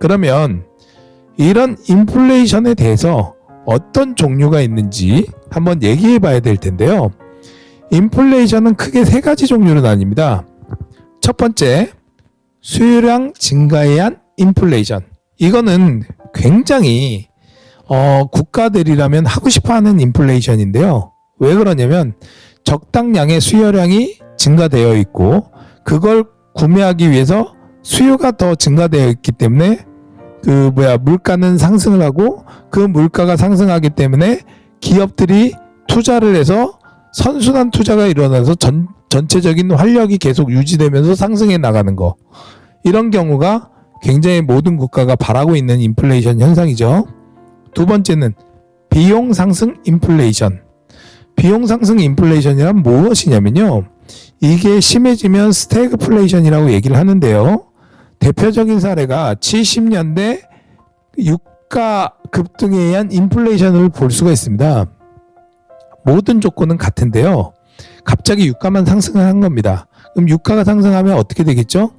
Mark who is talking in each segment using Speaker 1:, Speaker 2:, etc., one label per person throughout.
Speaker 1: 그러면 이런 인플레이션에 대해서 어떤 종류가 있는지 한번 얘기해 봐야 될 텐데요. 인플레이션은 크게 세 가지 종류로 나뉩니다. 첫 번째, 수요량 증가에 의한 인플레이션. 이거는 굉장히 어, 국가들이라면 하고 싶어 하는 인플레이션인데요. 왜 그러냐면 적당량의 수요량이 증가되어 있고 그걸 구매하기 위해서 수요가 더 증가되어 있기 때문에 그 뭐야 물가는 상승을 하고 그 물가가 상승하기 때문에 기업들이 투자를 해서 선순환 투자가 일어나서 전, 전체적인 활력이 계속 유지되면서 상승해 나가는 거 이런 경우가 굉장히 모든 국가가 바라고 있는 인플레이션 현상이죠. 두 번째는 비용 상승 인플레이션. 비용 상승 인플레이션이란 무엇이냐면요. 이게 심해지면 스태그플레이션이라고 얘기를 하는데요. 대표적인 사례가 70년대 유가 급등에 의한 인플레이션을 볼 수가 있습니다. 모든 조건은 같은데요. 갑자기 유가만 상승을 한 겁니다. 그럼 유가가 상승하면 어떻게 되겠죠?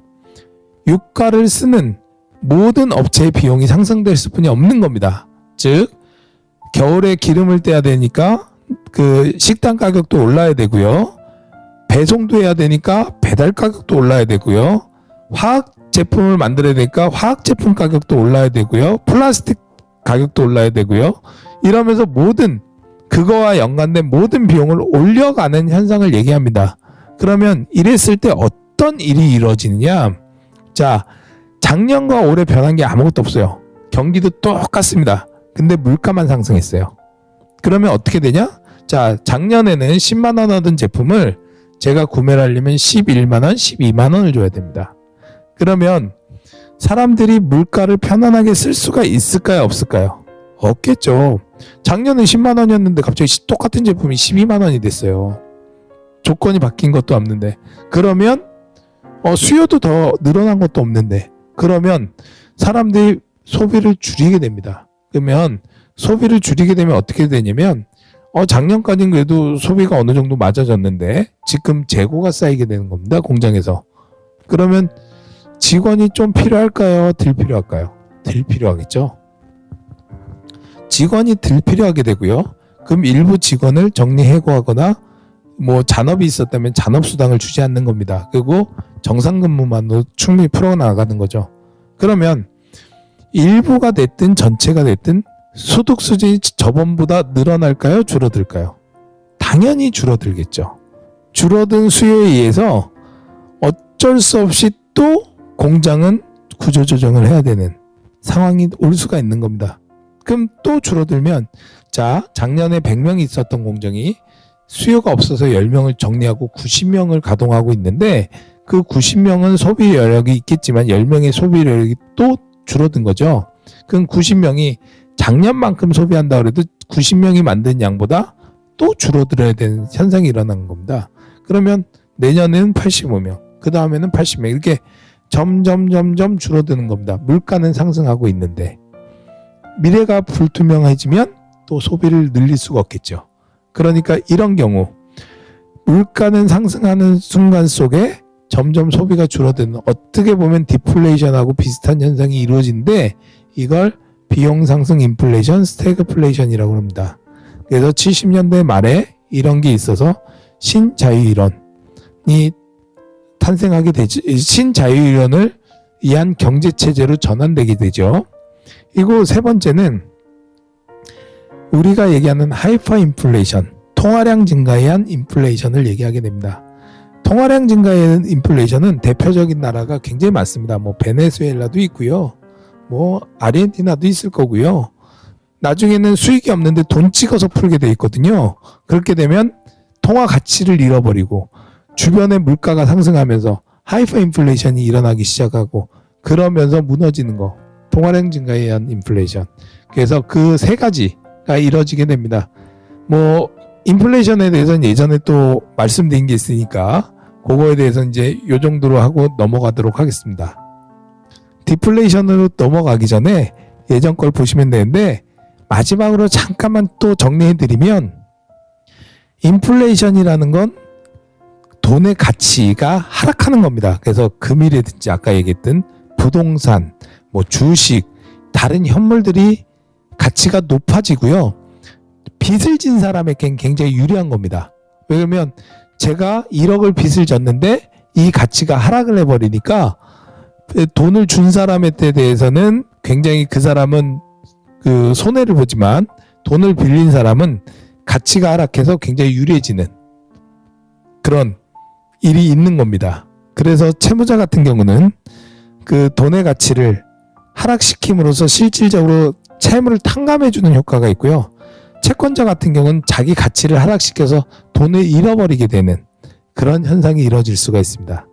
Speaker 1: 유가를 쓰는 모든 업체의 비용이 상승될 수뿐이 없는 겁니다. 즉 겨울에 기름을 떼야 되니까 그 식당 가격도 올라야 되고요. 배송도 해야 되니까 배달 가격도 올라야 되고요. 화학 제품을 만들어야 되니까 화학 제품 가격도 올라야 되고요. 플라스틱 가격도 올라야 되고요. 이러면서 모든 그거와 연관된 모든 비용을 올려가는 현상을 얘기합니다. 그러면 이랬을 때 어떤 일이 이루어지느냐? 자, 작년과 올해 변한 게 아무것도 없어요. 경기도 똑같습니다. 근데 물가만 상승했어요. 그러면 어떻게 되냐? 자, 작년에는 10만 원 하던 제품을 제가 구매를 하려면 11만 원, 12만 원을 줘야 됩니다. 그러면 사람들이 물가를 편안하게 쓸 수가 있을까요, 없을까요? 없겠죠. 작년에 10만 원이었는데 갑자기 시- 똑같은 제품이 12만 원이 됐어요. 조건이 바뀐 것도 없는데. 그러면 어, 수요도 더 늘어난 것도 없는데. 그러면 사람들이 소비를 줄이게 됩니다. 그러면 소비를 줄이게 되면 어떻게 되냐면 어, 작년까지는 그래도 소비가 어느 정도 맞아졌는데 지금 재고가 쌓이게 되는 겁니다. 공장에서. 그러면 직원이 좀 필요할까요? 덜 필요할까요? 덜 필요하겠죠. 직원이 덜 필요하게 되고요. 그럼 일부 직원을 정리 해고하거나 뭐 잔업이 있었다면 잔업 수당을 주지 않는 겁니다. 그리고 정상 근무만으로 충분히 풀어 나가는 거죠. 그러면 일부가 됐든 전체가 됐든 소득 수준이 저번보다 늘어날까요? 줄어들까요? 당연히 줄어들겠죠. 줄어든 수요에 의해서 어쩔 수 없이 또 공장은 구조조정을 해야 되는 상황이 올 수가 있는 겁니다. 그럼 또 줄어들면 자 작년에 100명이 있었던 공장이 수요가 없어서 10명을 정리하고 90명을 가동하고 있는데 그 90명은 소비 여력이 있겠지만 10명의 소비 여력이 또 줄어든 거죠. 그럼 90명이 작년만큼 소비한다 그래도 90명이 만든 양보다 또 줄어들어야 되는 현상이 일어나는 겁니다. 그러면 내년에는 85명, 그 다음에는 80명 이렇게 점점 점점 줄어드는 겁니다. 물가는 상승하고 있는데 미래가 불투명해지면 또 소비를 늘릴 수가 없겠죠. 그러니까 이런 경우 물가는 상승하는 순간 속에 점점 소비가 줄어드는 어떻게 보면 디플레이션하고 비슷한 현상이 이루어진데 이걸 비용 상승 인플레이션, 스태그플레이션이라고 합니다. 그래서 70년대 말에 이런 게 있어서 신자유이론이 탄생하게 되지 신자유이론을 위한 경제 체제로 전환되게 되죠. 이고 세 번째는 우리가 얘기하는 하이퍼 인플레이션, 통화량 증가에 의한 인플레이션을 얘기하게 됩니다. 통화량 증가에 의한 인플레이션은 대표적인 나라가 굉장히 많습니다. 뭐 베네수엘라도 있고요. 뭐 아르헨티나도 있을 거고요. 나중에는 수익이 없는데 돈 찍어서 풀게 돼 있거든요. 그렇게 되면 통화 가치를 잃어버리고 주변의 물가가 상승하면서 하이퍼 인플레이션이 일어나기 시작하고 그러면서 무너지는 거. 통화량 증가에 의한 인플레이션. 그래서 그 세 가지가 이루어지게 됩니다. 뭐 인플레이션에 대해서는 예전에 또 말씀드린 게 있으니까 그거에 대해서 이제 요 정도로 하고 넘어가도록 하겠습니다. 디플레이션으로 넘어가기 전에 예전 걸 보시면 되는데 마지막으로 잠깐만 또 정리해 드리면 인플레이션이라는 건 돈의 가치가 하락하는 겁니다. 그래서 금이라든지 아까 얘기했던 부동산 뭐 주식, 다른 현물들이 가치가 높아지고요. 빚을 진 사람에겐 굉장히 유리한 겁니다. 왜냐면 제가 1억을 빚을 졌는데 이 가치가 하락을 해버리니까 돈을 준 사람에 대해서는 굉장히 그 사람은 그 손해를 보지만 돈을 빌린 사람은 가치가 하락해서 굉장히 유리해지는 그런 일이 있는 겁니다. 그래서 채무자 같은 경우는 그 돈의 가치를 하락시킴으로써 실질적으로 채무를 탕감해주는 효과가 있고요. 채권자 같은 경우는 자기 가치를 하락시켜서 돈을 잃어버리게 되는 그런 현상이 이루어질 수가 있습니다.